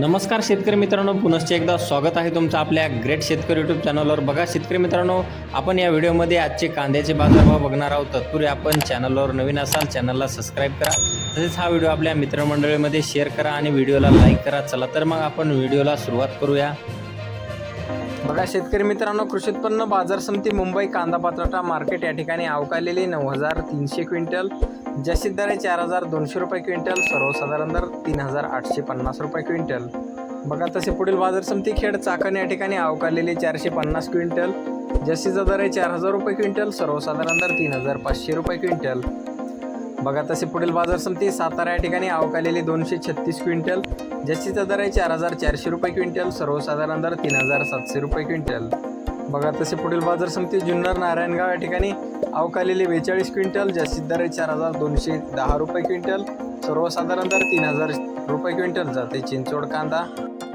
नमस्कार शेतकरी मित्रांनो पुनश्च एकदा स्वागत आहे तुमचं आपल्या ग्रेट शेतकरी यूट्यूब चॅनलवर बघा शेतकरी मित्रांनो आपण या व्हिडिओमध्ये आजचे कांद्याचे बाजारभाव बघणार आहोत. तत्पूर्वी आपण चॅनलवर नवीन असाल चॅनलला सबस्क्राईब करा. तसेच हा व्हिडिओ आपल्या मित्रमंडळीमध्ये शेअर करा आणि व्हिडिओला लाईक करा. चला तर मग आपण व्हिडिओला सुरुवात करूया. बघा शेतकरी मित्रांनो कृषी उत्पन्न बाजार समिती मुंबई कांदा बटाटा मार्केट या ठिकाणी अवकालेली नऊ हजार तीनशे क्विंटल. जास्तीत दर आहे चार हजार दोनशे रुपये क्विंटल सर्वसाधारण दर तीन हजार आठशे पन्नास रुपये क्विंटल. बघा तसे पुढील बाजार समिती खेड चाकण या ठिकाणी अवकालेली चारशे पन्नास क्विंटल. जशीचा दर आहे चार हजार रुपये क्विंटल सर्वसाधारण दर तीन हजार पाचशे रुपये क्विंटल. बघा तसे पुढील बाजार समिती सातारा या ठिकाणी अवकालेली दोनशे छत्तीस क्विंटल. जशीचा दर आहे चार हजार चारशे रुपये क्विंटल सर्वसाधारण दर तीन हजार सातशे रुपये क्विंटल. बघा तसे पुढील बाजार समिती जुन्नर नारायणगाव या ठिकाणी अवकालेले बेचाळीस क्विंटल जास्तीत दर चार हजार दोनशे दहा रुपये क्विंटल सर्वसाधारण दर तीन हजार रुपये क्विंटल जाते चिंचवड कांदा.